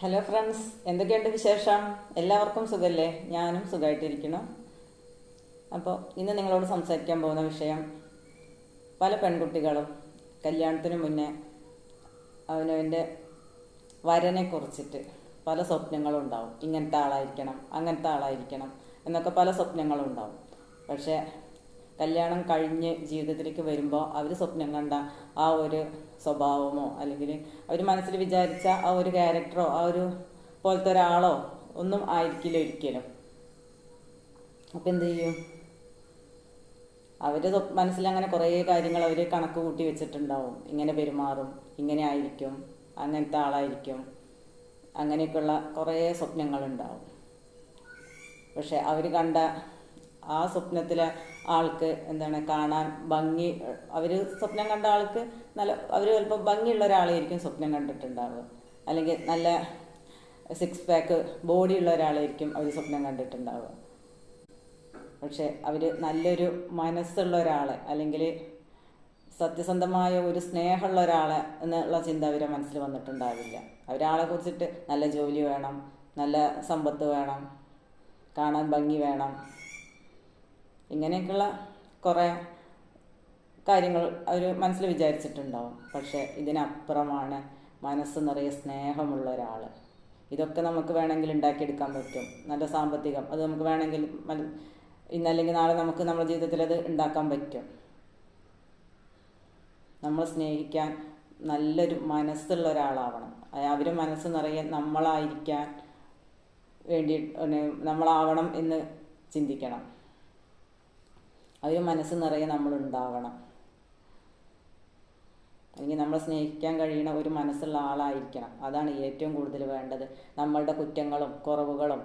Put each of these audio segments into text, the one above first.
Hello friends എന്തൊക്കെയുണ്ട് വിശേഷം? എല്ലാവർക്കും സുഖമല്ലേ ഞാനും സുഖമായിട്ടിരിക്കണം അപ്പോൾ ഇന്ന് നിങ്ങളോട് സംസാരിക്കാൻ പോകുന്ന വിഷയം പല പെൺകുട്ടികളും കല്യാണത്തിന് മുന്നേ അവനവന്റെ വരനെ കുറിച്ചിട്ട് പല സ്വപ്നങ്ങളും ഉണ്ടാവും. ഇങ്ങനത്തെ ആളായിരിക്കണം അങ്ങനത്തെ ആളായിരിക്കണം എന്നൊക്കെ പല സ്വപ്നങ്ങളും ഉണ്ടാവും. പക്ഷേ കല്യാണം കഴിഞ്ഞ് ജീവിതത്തിലേക്ക് വരുമ്പോൾ അവർ സ്വപ്നം കണ്ട ആ ഒരു സ്വഭാവമോ അല്ലെങ്കിൽ അവർ മനസ്സിൽ വിചാരിച്ച ആ ഒരു ക്യാരക്ടറോ ആ ഒരു പോലത്തെ ഒരാളോ ഒന്നും ആയിരിക്കില്ല ഒരിക്കലും. അപ്പം എന്ത് ചെയ്യും? അവർ മനസ്സിൽ അങ്ങനെ കുറേ കാര്യങ്ങൾ അവർ കണക്ക് കൂട്ടി വെച്ചിട്ടുണ്ടാവും. ഇങ്ങനെ പെരുമാറും ഇങ്ങനെ ആയിരിക്കും അങ്ങനത്തെ ആളായിരിക്കും. അങ്ങനെയൊക്കെയുള്ള കുറേ സ്വപ്നങ്ങളുണ്ടാവും. പക്ഷെ അവർ കണ്ട ആ സ്വപ്നത്തിലെ ആൾക്ക് എന്താണ് കാണാൻ ഭംഗി അവർ സ്വപ്നം കണ്ട ആൾക്ക് നല്ല അവർ ചിലപ്പോൾ ഭംഗിയുള്ള ഒരാളായിരിക്കും സ്വപ്നം കണ്ടിട്ടുണ്ടാവുക. അല്ലെങ്കിൽ നല്ല സിക്സ് പാക്ക് ഉള്ള ഒരാളായിരിക്കും അവർ സ്വപ്നം കണ്ടിട്ടുണ്ടാവുക. പക്ഷെ അവർ നല്ലൊരു മനസ്സുള്ള ഒരാളെ അല്ലെങ്കിൽ സത്യസന്ധമായ ഒരു സ്നേഹമുള്ള ഒരാളെ എന്നുള്ള ചിന്ത അവരെ മനസ്സിൽ വന്നിട്ടുണ്ടാവില്ല. ഒരാളെ കുറിച്ചിട്ട് നല്ല ജോലി വേണം നല്ല സമ്പത്ത് വേണം കാണാൻ ഭംഗി വേണം. ഇങ്ങനെയൊക്കെയുള്ള കുറേ കാര്യങ്ങൾ അവർ മനസ്സിൽ വിചാരിച്ചിട്ടുണ്ടാവും. പക്ഷേ ഇതിനപ്പുറമാണ് മനസ്സ് നിറയെ സ്നേഹമുള്ള ഒരാൾ ഇതൊക്കെ നമുക്ക് വേണമെങ്കിൽ ഉണ്ടാക്കിയെടുക്കാൻ പറ്റും. നല്ല സാമ്പത്തികം. അത് നമുക്ക് വേണമെങ്കിൽ ഇന്നല്ലെങ്കിൽ നാളെ നമുക്ക് നമ്മുടെ ജീവിതത്തിൽ അത് ഉണ്ടാക്കാൻ പറ്റും. നമ്മൾ സ്നേഹിക്കാൻ നല്ലൊരു മനസ്സുള്ള ഒരാളാവണം. അവർ മനസ്സ് നിറയെ നമ്മളായിരിക്കാൻ വേണ്ടി നമ്മളാവണം എന്ന് ചിന്തിക്കണം. അവർ മനസ്സ് നിറയെ നമ്മൾ ഉണ്ടാവണം അല്ലെങ്കിൽ നമ്മളെ സ്നേഹിക്കാൻ കഴിയുന്ന ഒരു മനസ്സുള്ള ആളായിരിക്കണം. അതാണ് ഏറ്റവും കൂടുതൽ വേണ്ടത്. നമ്മളുടെ കുറ്റങ്ങളും കുറവുകളും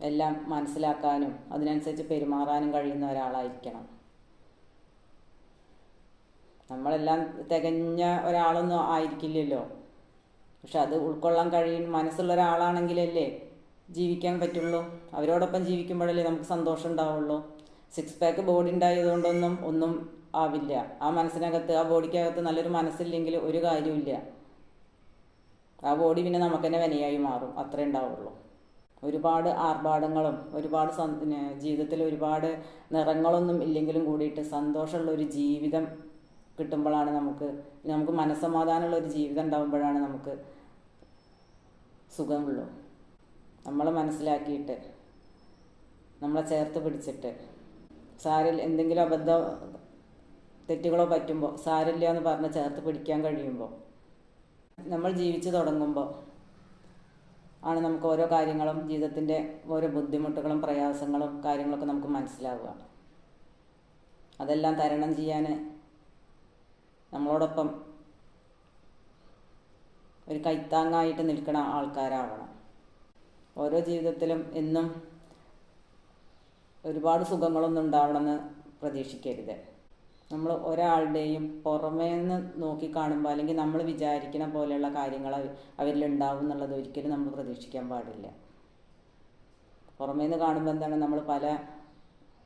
എല്ലാം മനസ്സിലാക്കാനും അതിനനുസരിച്ച് പെരുമാറാനും കഴിയുന്ന ഒരാളായിരിക്കണം. നമ്മളെല്ലാം തികഞ്ഞ ഒരാളൊന്നും ആയിരിക്കില്ലല്ലോ. പക്ഷെ അത് ഉൾക്കൊള്ളാൻ കഴിയുന്ന മനസ്സുള്ള ഒരാളാണെങ്കിലല്ലേ ജീവിക്കാൻ പറ്റുള്ളൂ. അവരോടൊപ്പം ജീവിക്കുമ്പോഴല്ലേ നമുക്ക് സന്തോഷം ഉണ്ടാവുള്ളൂ. സിക്സ് പാക്ക് ബോഡി ഉണ്ടായതുകൊണ്ടൊന്നും ഒന്നും ആവില്ല. ആ മനസ്സിനകത്ത് ആ ബോഡിക്കകത്ത് നല്ലൊരു മനസ്സില്ലെങ്കിൽ ഒരു കാര്യമില്ല ആ ബോഡി പിന്നെ നമുക്ക് തന്നെ വിനയായി മാറും. അത്രേ ഉണ്ടാവുള്ളൂ. ഒരുപാട് ആർഭാടങ്ങളും ഒരുപാട് ജീവിതത്തിൽ ഒരുപാട് നിറങ്ങളൊന്നും ഇല്ലെങ്കിലും കൂടിയിട്ട് സന്തോഷമുള്ള ഒരു ജീവിതം കിട്ടുമ്പോഴാണ് നമുക്ക് നമുക്ക് മനസ്സമാധാനമുള്ള ഒരു ജീവിതം ഉണ്ടാകുമ്പോഴാണ് നമുക്ക് സുഖമുള്ളൂ. നമ്മളെ മനസ്സിലാക്കിയിട്ട് നമ്മളെ ചേർത്ത് പിടിച്ചിട്ട് സാരിൽ എന്തെങ്കിലും അബദ്ധ തെറ്റുകളോ പറ്റുമ്പോൾ സാരില്ല എന്ന് പറഞ്ഞ് ചേർത്ത് പിടിക്കാൻ കഴിയുമ്പോൾ നമ്മൾ ജീവിച്ചു തുടങ്ങുമ്പോൾ ആണ് നമുക്ക് ഓരോ കാര്യങ്ങളും ജീവിതത്തിന്റെ ഓരോ ബുദ്ധിമുട്ടുകളും പ്രയാസങ്ങളും കാര്യങ്ങളൊക്കെ നമുക്ക് മനസ്സിലാവുക. അതെല്ലാം തരണം ചെയ്യാൻ നമ്മളോടൊപ്പം ഒരു കൈത്താങ്ങായിട്ട് നിൽക്കുന്ന ആൾക്കാരാവണം. ഓരോ ജീവിതത്തിലും എന്നും ഒരുപാട് സുഖങ്ങളൊന്നും ഉണ്ടാവണമെന്ന് പ്രതീക്ഷിക്കരുത്. നമ്മൾ ഒരാളുടെയും പുറമേ നിന്ന് നോക്കി കാണുമ്പോൾ അല്ലെങ്കിൽ നമ്മൾ വിചാരിക്കുന്ന പോലെയുള്ള കാര്യങ്ങൾ അവരിൽ ഉണ്ടാവും എന്നുള്ളത് ഒരിക്കലും നമ്മൾ പ്രതീക്ഷിക്കാൻ പാടില്ല. പുറമേ നിന്ന് കാണുമ്പോൾ എന്താണ്? നമ്മൾ പല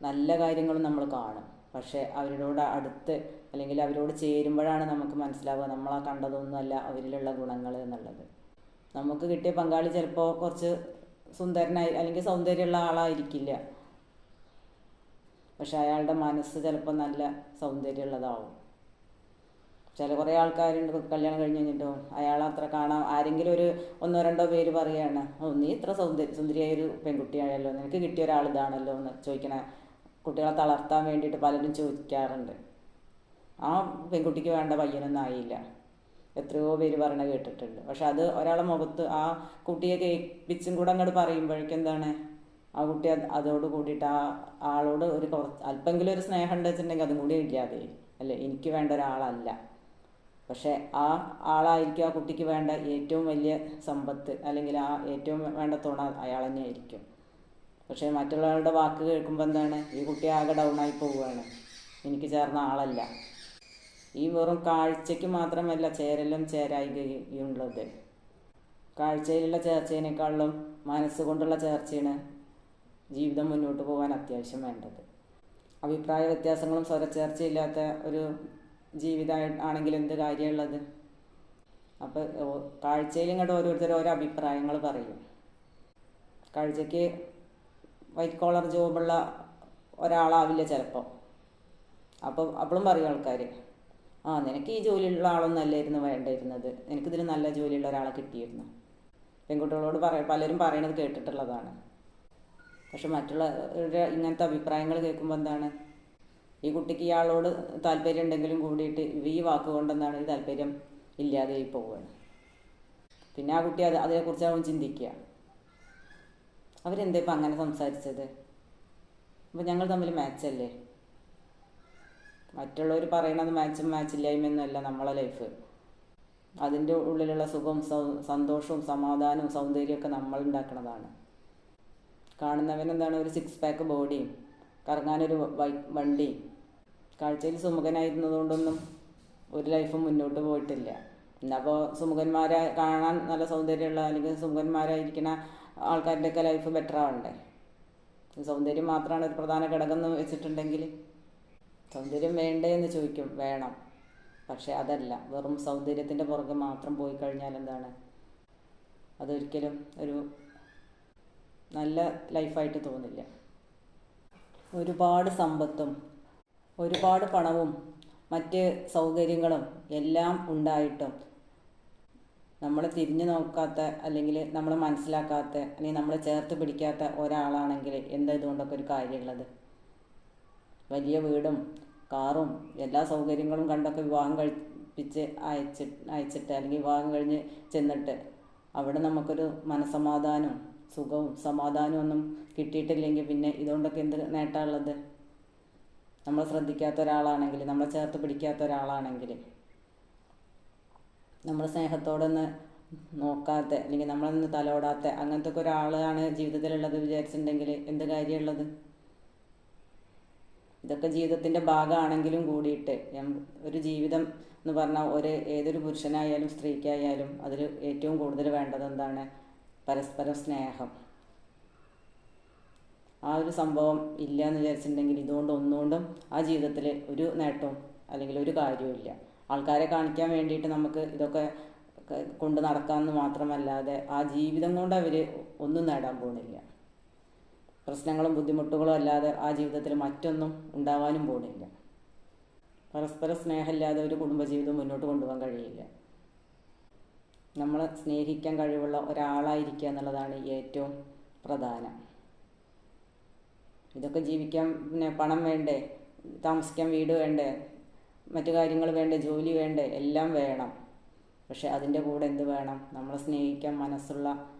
നല്ല കാര്യങ്ങളും നമ്മൾ കാണും. പക്ഷേ അവരോട് അടുത്ത് അല്ലെങ്കിൽ അവരോട് ചേരുമ്പോഴാണ് നമുക്ക് മനസ്സിലാവുക നമ്മളാ കണ്ടതൊന്നുമല്ല അവരിലുള്ള ഗുണങ്ങൾ എന്നുള്ളത്. നമുക്ക് കിട്ടിയ പങ്കാളി ചിലപ്പോൾ കുറച്ച് സുന്ദരനായി അല്ലെങ്കിൽ സൗന്ദര്യമുള്ള ആളായിരിക്കില്ല. പക്ഷെ അയാളുടെ മനസ്സ് ചിലപ്പോൾ നല്ല സൗന്ദര്യമുള്ളതാവും. ചില കുറേ ആൾക്കാരുണ്ട് കല്യാണം കഴിഞ്ഞ് കഴിഞ്ഞിട്ടോ അയാൾ അത്ര കാണാൻ ആരെങ്കിലും ഒരു ഒന്നോ രണ്ടോ പേര് പറയുകയാണ് ഓ നീ ഇത്ര സൗന്ദര്യ സുന്ദരിയായ ഒരു പെൺകുട്ടിയായല്ലോ നിനക്ക് കിട്ടിയ ഒരാൾ ഇതാണല്ലോ എന്ന് ചോദിക്കണ കുട്ടികളെ തളർത്താൻ വേണ്ടിയിട്ട് പലരും ചോദിക്കാറുണ്ട്. ആ പെൺകുട്ടിക്ക് വേണ്ട പയ്യനൊന്നും ആയില്ല. എത്രയോ പേര് പറയണ കേട്ടിട്ടുണ്ട്. പക്ഷെ അത് ഒരാളെ മുഖത്ത് ആ കുട്ടിയെ കേൾപ്പിച്ചും കൂടെ അങ്ങോട്ട് പറയുമ്പോഴേക്കും എന്താണ് ആ കുട്ടി അതോട് കൂടിയിട്ട് ആ ആളോട് ഒരു കുറച്ച് അല്പെങ്കിലും ഒരു സ്നേഹം ഉണ്ട് വെച്ചിട്ടുണ്ടെങ്കിൽ അതും കൂടി ഇല്ലാതെ അല്ലേ? എനിക്ക് വേണ്ട ഒരാളല്ല. പക്ഷെ ആ ആളായിരിക്കും ആ കുട്ടിക്ക് വേണ്ട ഏറ്റവും വലിയ സമ്പത്ത് അല്ലെങ്കിൽ ആ ഏറ്റവും വേണ്ട തുണ അയാൾ തന്നെ ആയിരിക്കും പക്ഷേ മറ്റുള്ളവരുടെ വാക്ക് കേൾക്കുമ്പോൾ എന്താണ്? ഈ കുട്ടി ആകെ ഡൗൺ ആയി പോവുകയാണ്. എനിക്ക് ചേർന്ന ആളല്ല. ഈ വെറും കാഴ്ചയ്ക്ക് മാത്രമല്ല ചേരലും ചേരായികയുള്ളത്. കാഴ്ചയിലുള്ള ചേർച്ചയിനേക്കാളും മനസ്സുകൊണ്ടുള്ള ചേർച്ചയാണ് ജീവിതം മുന്നോട്ട് പോകാൻ അത്യാവശ്യം വേണ്ടത്. അഭിപ്രായ വ്യത്യാസങ്ങളും സ്വരച്ചേർച്ചയില്ലാത്ത ഒരു ജീവിതമായി ആണെങ്കിൽ എന്ത് കാര്യമുള്ളത്? അപ്പോൾ കാഴ്ചയിൽ ഇങ്ങോട്ട് ഓരോരുത്തർ ഓരോ അഭിപ്രായങ്ങൾ പറയും. കാഴ്ചയ്ക്ക് വൈറ്റ് കോളർ ജോബുള്ള ഒരാളാവില്ല ചിലപ്പോൾ അപ്പോൾ അപ്പോഴും പറയും ആൾക്കാർ ആ നിനക്ക് ഈ ജോലിയുള്ള ആളൊന്നും അല്ലായിരുന്നു വേണ്ടിയിരുന്നത്. എനിക്കിതിന് നല്ല ജോലിയുള്ള ഒരാളെ കിട്ടിയിരുന്നു. പെൺകുട്ടികളോട് പറ പലരും പറയണത് കേട്ടിട്ടുള്ളതാണ്. പക്ഷെ മറ്റുള്ളവരുടെ ഇങ്ങനത്തെ അഭിപ്രായങ്ങൾ കേൾക്കുമ്പോൾ എന്താണ്? ഈ കുട്ടിക്ക് ഇയാളോട് താല്പര്യം ഉണ്ടെങ്കിലും കൂടിയിട്ട് ഈ വാക്ക് കൊണ്ടെന്താണ് ഈ താല്പര്യം ഇല്ലാതെ പോവുകയാണ് പിന്നെ ആ കുട്ടി അത് അതിനെക്കുറിച്ച് അവൻ ചിന്തിക്കുക. അവരെന്താ ഇപ്പം അങ്ങനെ സംസാരിച്ചത്? അപ്പം ഞങ്ങൾ തമ്മിൽ മാച്ചല്ലേ മറ്റുള്ളവർ പറയണത് മാച്ചും മാച്ചില്ലായ്മയൊന്നുമല്ല നമ്മളെ ലൈഫ് അതിന്റെ ഉള്ളിലുള്ള സുഖവും സന്തോഷവും സമാധാനവും സൗന്ദര്യമൊക്കെ നമ്മൾ ഉണ്ടാക്കുന്നതാണ് കാണുന്നവൻ എന്താണ് ഒരു സിക്സ് പാക്ക് ബോഡിയും കറങ്ങാനൊരു വണ്ടിയും കാഴ്ചയിൽ സുമുഖനായിരുന്നതുകൊണ്ടൊന്നും ഒരു ലൈഫും മുന്നോട്ട് പോയിട്ടില്ല. എന്നപ്പോൾ സുമുഖന്മാരെ കാണാൻ നല്ല സൗന്ദര്യമുള്ള അല്ലെങ്കിൽ സുമുഖന്മാരായിരിക്കുന്ന ആൾക്കാരുടെയൊക്കെ ലൈഫ് ബെറ്റർ ആവണ്ടേ? സൗന്ദര്യം മാത്രമാണ് ഒരു പ്രധാന ഘടകം എന്ന് വെച്ചിട്ടുണ്ടെങ്കിൽ സൗന്ദര്യം വേണ്ടേ എന്ന് ചോദിക്കും വേണം. പക്ഷെ അതല്ല വെറും സൗന്ദര്യത്തിന്റെ പുറകെ മാത്രം പോയി കഴിഞ്ഞാൽ എന്താണ്? അതൊരിക്കലും ഒരു നല്ല ലൈഫായിട്ട് തോന്നില്ല. ഒരുപാട് സമ്പത്തും ഒരുപാട് പണവും മറ്റ് സൗകര്യങ്ങളും എല്ലാം ഉണ്ടായിട്ടും നമ്മൾ തിരിഞ്ഞു നോക്കാത്ത അല്ലെങ്കിൽ നമ്മൾ മനസ്സിലാക്കാത്ത അല്ലെങ്കിൽ നമ്മൾ ചേർത്ത് പിടിക്കാത്ത ഒരാളാണെങ്കിൽ എന്താ ഇതുകൊണ്ടൊക്കെ ഒരു കാര്യമുള്ളത്? വലിയ വീടും കാറും എല്ലാ സൗകര്യങ്ങളും കണ്ടൊക്കെ വിവാഹം കഴിപ്പിച്ച് അയച്ച് അയച്ചിട്ട് അല്ലെങ്കിൽ വിവാഹം കഴിഞ്ഞ് ചെന്നിട്ട് അവിടെ നമുക്കൊരു മനസമാധാനവും സുഖവും സമാധാനവും ഒന്നും കിട്ടിയിട്ടില്ലെങ്കിൽ പിന്നെ ഇതുകൊണ്ടൊക്കെ എന്ത് നേട്ടമുള്ളത് നമ്മൾ ശ്രദ്ധിക്കാത്ത ഒരാളാണെങ്കിൽ നമ്മളെ ചേർത്ത് പിടിക്കാത്ത ഒരാളാണെങ്കിൽ. നമ്മൾ സ്നേഹത്തോടൊന്ന് നോക്കാത്ത അല്ലെങ്കിൽ നമ്മളൊന്ന് തലോടാത്ത അങ്ങനത്തെ ഒക്കെ ഒരാളാണ് ജീവിതത്തിലുള്ളത് വിചാരിച്ചിട്ടുണ്ടെങ്കിൽ എന്ത് കാര്യമുള്ളത്? ഇതൊക്കെ ജീവിതത്തിന്റെ ഭാഗമാണെങ്കിലും കൂടിയിട്ട് ഒരു ജീവിതം എന്ന് പറഞ്ഞാൽ ഒരു ഏതൊരു പുരുഷനായാലും സ്ത്രീക്കായാലും അതിൽ ഏറ്റവും കൂടുതൽ വേണ്ടത് എന്താണ്? പരസ്പരം സ്നേഹം ആ ഒരു സംഭവം ഇല്ല എന്ന് വിചാരിച്ചിട്ടുണ്ടെങ്കിൽ ഇതുകൊണ്ട് ഒന്നുകൊണ്ടും ആ ജീവിതത്തിൽ ഒരു നേട്ടവും അല്ലെങ്കിൽ ഒരു കാര്യവും ആൾക്കാരെ കാണിക്കാൻ വേണ്ടിയിട്ട് നമുക്ക് ഇതൊക്കെ കൊണ്ട് നടക്കാമെന്ന് മാത്രമല്ലാതെ ആ ജീവിതം കൊണ്ട് അവർ ഒന്നും നേടാൻ പോകുന്നില്ല പ്രശ്നങ്ങളും ബുദ്ധിമുട്ടുകളും അല്ലാതെ ആ ജീവിതത്തിൽ മറ്റൊന്നും ഉണ്ടാവാനും പോകുന്നില്ല പരസ്പര സ്നേഹമില്ലാതെ ഒരു കുടുംബജീവിതം മുന്നോട്ട് കൊണ്ടുപോകാൻ കഴിയില്ല. നമ്മളെ സ്നേഹിക്കാൻ കഴിവുള്ള ഒരാളായിരിക്കുക എന്നുള്ളതാണ് ഏറ്റവും പ്രധാനം. ഇതൊക്കെ ജീവിക്കാൻ പിന്നെ പണം വേണ്ടേ? താമസിക്കാൻ വീട് വേണ്ടേ? മറ്റു കാര്യങ്ങൾ വേണ്ടേ? ജോലി വേണ്ടേ? എല്ലാം വേണം. പക്ഷെ അതിന്റെ കൂടെ എന്ത് വേണം? നമ്മളെ സ്നേഹിക്കാൻ മനസ്സുള്ള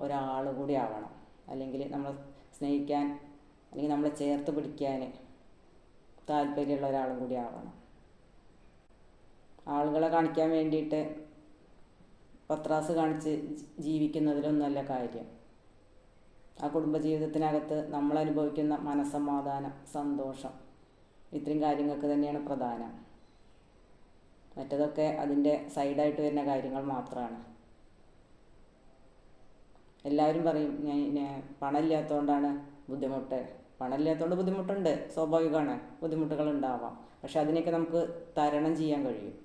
ഒരാൾ കൂടി ആവണം. അല്ലെങ്കിൽ നമ്മൾ സ്നേഹിക്കാൻ അല്ലെങ്കിൽ നമ്മളെ ചേർത്ത് പിടിക്കാൻ താല്പര്യമുള്ള ഒരാളും കൂടി ആവണം. ആളുകളെ കാണിക്കാൻ വേണ്ടിയിട്ട് പത്രാസ് കാണിച്ച് ജീവിക്കുന്നതിലൊന്നുമല്ല കാര്യം. ആ കുടുംബജീവിതത്തിനകത്ത് നമ്മൾ അനുഭവിക്കുന്ന മനസ്സമാധാനം സന്തോഷം ഇത്രയും കാര്യങ്ങൾക്ക് തന്നെയാണ് പ്രധാനം. മറ്റതൊക്കെ അതിന്റെ സൈഡായിട്ട് വരുന്ന കാര്യങ്ങൾ മാത്രമാണ് എല്ലാവരും പറയും ഞാൻ പണമില്ലാത്തതുകൊണ്ടാണ് ബുദ്ധിമുട്ട്. പണമില്ലാത്തതുകൊണ്ട് ബുദ്ധിമുട്ടുണ്ട് സ്വാഭാവികമാണ്. ബുദ്ധിമുട്ടുകൾ ഉണ്ടാവാം പക്ഷെ അതിനെയൊക്കെ നമുക്ക് തരണം ചെയ്യാൻ കഴിയും.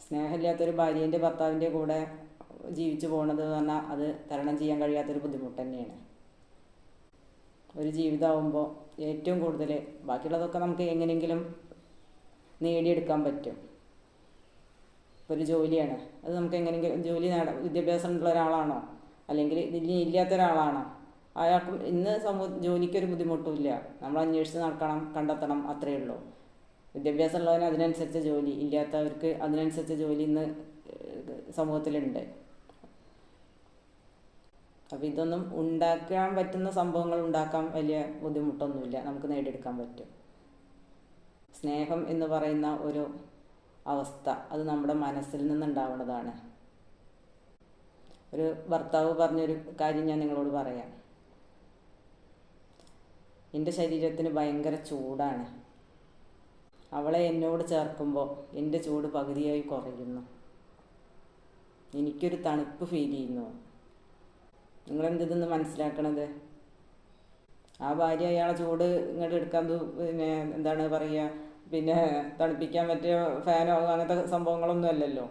സ്നേഹമില്ലാത്തൊരു ഭാര്യേന്റെ ഭർത്താവിന്റെ കൂടെ ജീവിച്ചു പോകണത് എന്ന് പറഞ്ഞാൽ അത് തരണം ചെയ്യാൻ കഴിയാത്തൊരു ബുദ്ധിമുട്ട് തന്നെയാണ്. ഒരു ജീവിതമാകുമ്പോൾ ഏറ്റവും കൂടുതൽ ബാക്കിയുള്ളതൊക്കെ നമുക്ക് എങ്ങനെയെങ്കിലും നേടിയെടുക്കാൻ പറ്റും. ഇപ്പോൾ ഒരു ജോലിയാണ്. അത് നമുക്ക് എങ്ങനെയെങ്കിലും ജോലി നേടാം വിദ്യാഭ്യാസം ഉള്ള ഒരാളാണോ? അല്ലെങ്കിൽ ഇതിന് ഇല്ലാത്ത ഒരാളാണോ? അയാൾക്ക് ഇന്ന് സമൂഹ ജോലിക്കൊരു ബുദ്ധിമുട്ടുമില്ല നമ്മൾ അന്വേഷിച്ച് നടക്കണം കണ്ടെത്തണം അത്രയേ ഉള്ളൂ. വിദ്യാഭ്യാസം ഉള്ളവന് അതിനനുസരിച്ച ജോലി ഇല്ലാത്തവർക്ക് അതിനനുസരിച്ച ജോലി ഇന്ന് സമൂഹത്തിലുണ്ട്. അപ്പോൾ ഇതൊന്നും ഉണ്ടാക്കാൻ പറ്റുന്ന സംഭവങ്ങൾ ഉണ്ടാക്കാൻ വലിയ ബുദ്ധിമുട്ടൊന്നുമില്ല. നമുക്ക് നേടിയെടുക്കാൻ പറ്റും. സ്നേഹം എന്ന് പറയുന്ന ഒരു അവസ്ഥ അത് നമ്മുടെ മനസ്സിൽ നിന്നുണ്ടാവുന്നതാണ്. ഒരു ഭർത്താവ് പറഞ്ഞൊരു കാര്യം ഞാൻ നിങ്ങളോട് പറയാം. എന്റെ ശരീരത്തിന് ഭയങ്കര ചൂടാണ്. അവളെ എന്നോട് ചേർക്കുമ്പോൾ എന്റെ ചൂട് പകുതിയായി കുറയുന്നു. എനിക്കൊരു തണുപ്പ് ഫീൽ ചെയ്യുന്നു. നിങ്ങളെന്തിതെന്ന് മനസ്സിലാക്കണത്? ആ ഭാര്യ അയാളെ ചൂട് ഇങ്ങോട്ട് എടുക്കാൻ പിന്നെ എന്താണ് പറയുക പിന്നെ തണുപ്പിക്കാൻ പറ്റിയ ഫാനോ അങ്ങനത്തെ സംഭവങ്ങളൊന്നും അല്ലല്ലോ.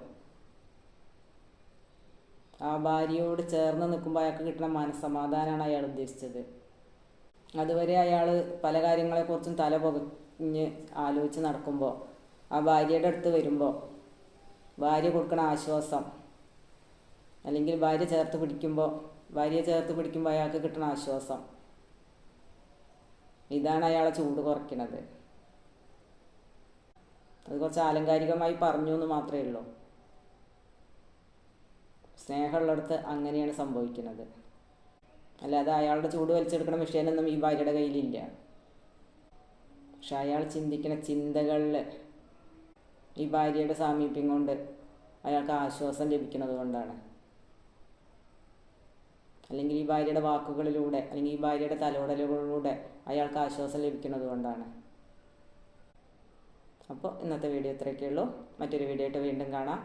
ആ ഭാര്യയോട് ചേർന്ന് നിൽക്കുമ്പോൾ അയാൾക്ക് കിട്ടുന്ന മനസ്സമാധാനമാണ് അയാൾ ഉദ്ദേശിച്ചത്. അതുവരെ അയാൾ പല കാര്യങ്ങളെക്കുറിച്ചും തല പുകഞ്ഞ് ആലോചിച്ച് നടക്കുമ്പോൾ ആ ഭാര്യയുടെ അടുത്ത് വരുമ്പോൾ ഭാര്യ കൊടുക്കണ ആശ്വാസം അല്ലെങ്കിൽ ഭാര്യ ചേർത്ത് പിടിക്കുമ്പോൾ ഭാര്യയെ ചേർത്ത് പിടിക്കുമ്പോൾ അയാൾക്ക് കിട്ടുന്ന ആശ്വാസം ഇതാണ് അയാളെ ചൂട് കുറയ്ക്കുന്നത് അത് കുറച്ച് ആലങ്കാരികമായി പറഞ്ഞു എന്ന് മാത്രമേ ഉള്ളൂ. സ്നേഹമുള്ളിടത്ത് അങ്ങനെയാണ് സംഭവിക്കുന്നത്. അല്ലാതെ അയാളുടെ ചൂട് വലിച്ചെടുക്കുന്ന മെഷീനൊന്നും ഈ ഭാര്യയുടെ കയ്യിലില്ല. പക്ഷെ അയാൾ ചിന്തിക്കുന്ന ചിന്തകളിൽ ഈ ഭാര്യയുടെ സാമീപ്യം കൊണ്ട് അയാൾക്ക് ആശ്വാസം ലഭിക്കുന്നത് കൊണ്ടാണ്. അല്ലെങ്കിൽ ഈ ഭാര്യയുടെ വാക്കുകളിലൂടെ അല്ലെങ്കിൽ ഈ ഭാര്യയുടെ തലോടലുകളിലൂടെ അയാൾക്ക് ആശ്വാസം ലഭിക്കുന്നത് കൊണ്ടാണ്. അപ്പോൾ ഇന്നത്തെ വീഡിയോ ഇത്രയൊക്കെ ഉള്ളൂ മറ്റൊരു വീഡിയോ ആയിട്ട് വീണ്ടും കാണാം.